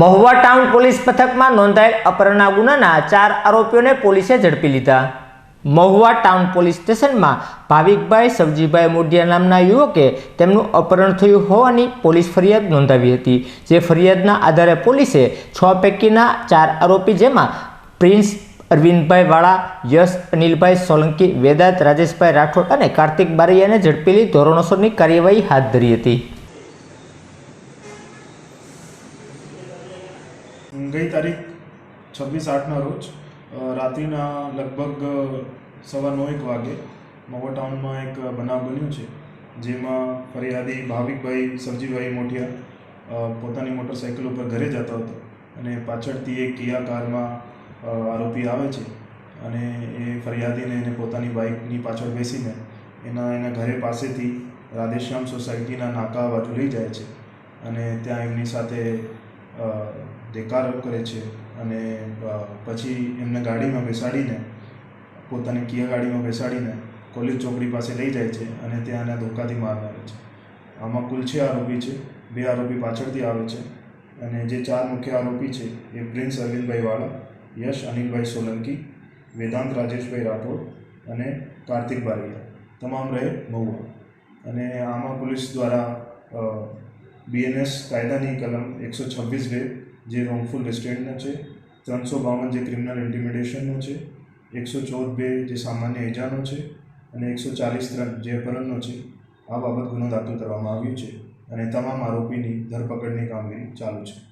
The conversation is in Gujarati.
મહુવા ટાઉન પોલીસ પથકમાં નોંધાયેલ અપહરણના ગુનાના ચાર આરોપીઓને પોલીસે ઝડપી લીધા. મહુવા ટાઉન પોલીસ સ્ટેશનમાં ભાવિકભાઈ સબજીભાઈ મોઢિયા નામના યુવકે તેમનું અપહરણ થયું હોવાની પોલીસ ફરિયાદ નોંધાવી હતી, જે ફરિયાદના આધારે પોલીસે છ પૈકીના ચાર આરોપી જેમાં પ્રિન્સ અરવિંદભાઈ વાળા, યશ અનિલભાઈ સોલંકી, વેદાંત રાજેશભાઈ રાઠોડ અને કાર્તિક બારૈયાને ઝડપી લઈ ધોરણોસરની કાર્યવાહી હાથ ધરી હતી. ગઈ તારીખ છવ્વીસ આઠના રોજ રાત્રિના લગભગ સવા નવ એક વાગે મહુવા ટાઉનમાં એક બનાવ બન્યો છે, જેમાં ફરિયાદી ભાવિકભાઈ સબજીભાઈ મોઢિયા પોતાની મોટરસાઇકલ ઉપર ઘરે જતો હતો અને પાછળથી એક કિયા કારમાં આરોપી આવે છે અને એ ફરિયાદીને એને પોતાની બાઇકની પાછળ બેસીને એના એના ઘરે પાસેથી રાધેશ્યામ સોસાયટીના નાકા બાજુ લઈ જાય છે અને ત્યાં એમની સાથે દેકારો કરે છે અને પછી એમને ગાડીમાં બેસાડીને, પોતાની કિયા ગાડીમાં બેસાડીને કોલેજ ચોકડી પાસે લઈ જાય છે અને ત્યાં એના ધોકાથી માર મારે છે. આમાં કુલ છે આરોપી છે, બે આરોપી પાછળથી આવે છે અને જે ચાર મુખ્ય આરોપી છે એ પ્રિન્સ અરવિંદભાઈ વાળા, યશ અનિલભાઈ સોલંકી, વેદાંત રાજેશભાઈ રાઠોડ અને કાર્તિક બારૈયા. તમામ રહે મહુવા. અને આમાં પોલીસ દ્વારા બીએનએસ કાયદાની કલમ એકસો છવ્વીસ બે, જે રોંગફુલ રિસ્ટ્રેન્ટનો છે. ત્રણસો બાવન જે ક્રિમિનલ ઇન્ટિમિડેશનનો છે. એકસો ચૌદ બે જે સામાન્ય ઇજાનો છે. અને એકસો ચાલીસ ત્રણ જે અપહરણનો છે. આ બાબત ગુનો દાખલ કરવામાં આવ્યો છે. અને તમામ આરોપીની ધરપકડની કામગીરી ચાલુ છે.